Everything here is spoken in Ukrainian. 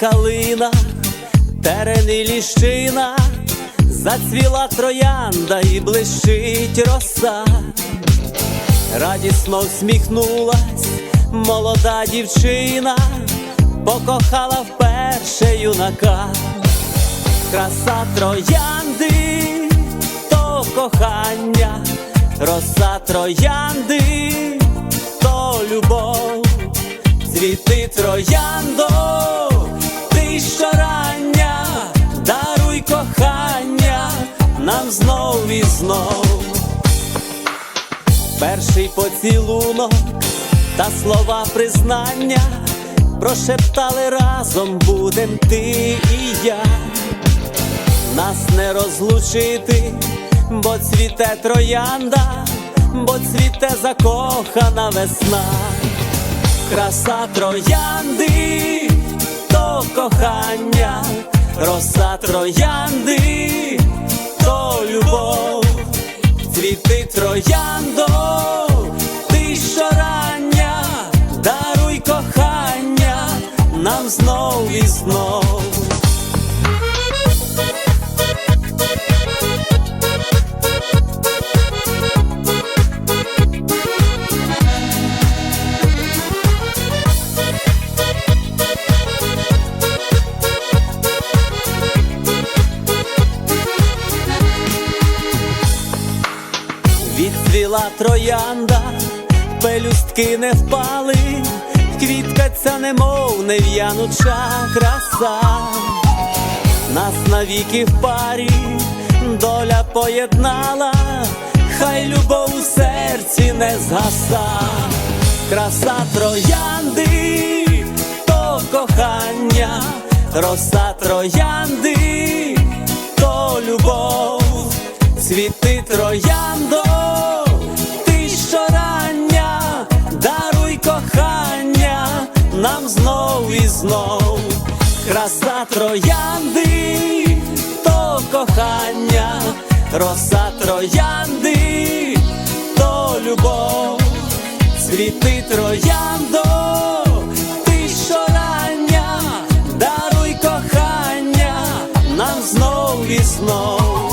калина, терени ліщина, зацвіла троянда і блищить роса. Радісно всміхнулась молода дівчина, покохала вперше юнака. Краса троянди, то кохання, роса троянди, то любов, цвіти трояндо, щорання, даруй кохання нам знов і знов. Перший поцілунок та слова признання прошептали разом будем ти і я. Нас не розлучити, бо цвіте троянда, бо цвіте закохана весна. Краса троянди, кохання, роса троянди, то любов, цвіти трояндо, ти щорання, даруй кохання нам знов і знов. Відцвіла троянда, пелюстки не впали, квітка ця немов нев'януча краса, нас навіки в парі доля поєднала, хай любов у серці не згаса, краса троянди, то кохання, роса троянди, то любов. Цвіти трояндо, і знов краса троянди, то кохання, роса троянди, то любов, світи трояндо, ти щорання, даруй кохання, нам знов і.